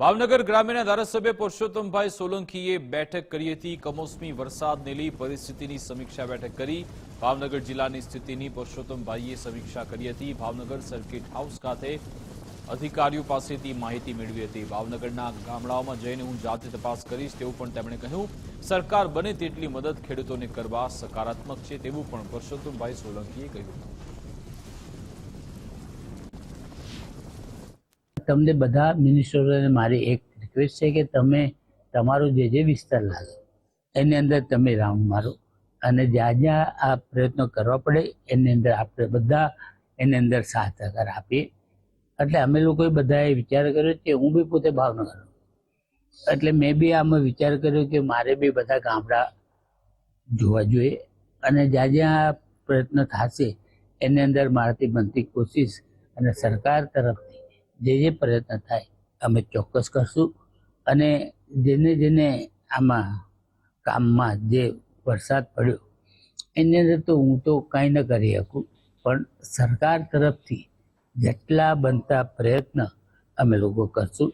ભાવનગર ગ્રામ્યના ધારાસભ્ય પુરુષોત્તમભાઈ સોલંકીએ બેઠક કરી હતી. કમોસમી વરસાદને લઈ પરિસ્થિતિની સમીક્ષા બેઠક કરી. ભાવનગર જિલ્લાની સ્થિતિની પુરુષોત્તમભાઈએ સમીક્ષા કરી હતી. ભાવનગર સર્કિટ હાઉસ ખાતે અધિકારીઓ પાસેથી માહિતી મેળવી હતી. ભાવનગરના ગામડાઓમાં જઈને હું જાતે તપાસ કરીશ તેવું પણ તેમણે કહ્યું. સરકાર બને તેટલી મદદ ખેડૂતોને કરવા સકારાત્મક છે તેવું પણ પુરુષોત્તમભાઈ સોલંકીએ કહ્યું તમને બધા મિનિસ્ટરોને મારી એક રિક્વેસ્ટ છે કે તમે તમારો જે જે વિસ્તાર લાગે એની અંદર તમે રાઉન્ડ મારો. અને જ્યાં જ્યાં આ પ્રયત્નો કરવા પડે, એની અંદર આપણે બધા એની અંદર સાથ સહકાર આપીએ. એટલે અમે લોકોએ બધાએ વિચાર કર્યો કે હું બી પોતે ભાવનગર એટલે મેં બી આમાં વિચાર કર્યો કે મારે બી બધા ગામડા જોવા જોઈએ. અને જ્યાં જ્યાં પ્રયત્ન થશે, એની અંદર મારાથી બનતી કોશિશ અને સરકાર તરફથી જે જે પ્રયત્ન થાય, અમે ચોક્કસ કરશું. અને જેને જેને આમાં કામમાં જે વરસાદ પડ્યો, એની અંદર તો હું તો કાંઈ ન કરી શકું, પણ સરકાર તરફથી જેટલા બનતા પ્રયત્ન અમે લોકો કરશું.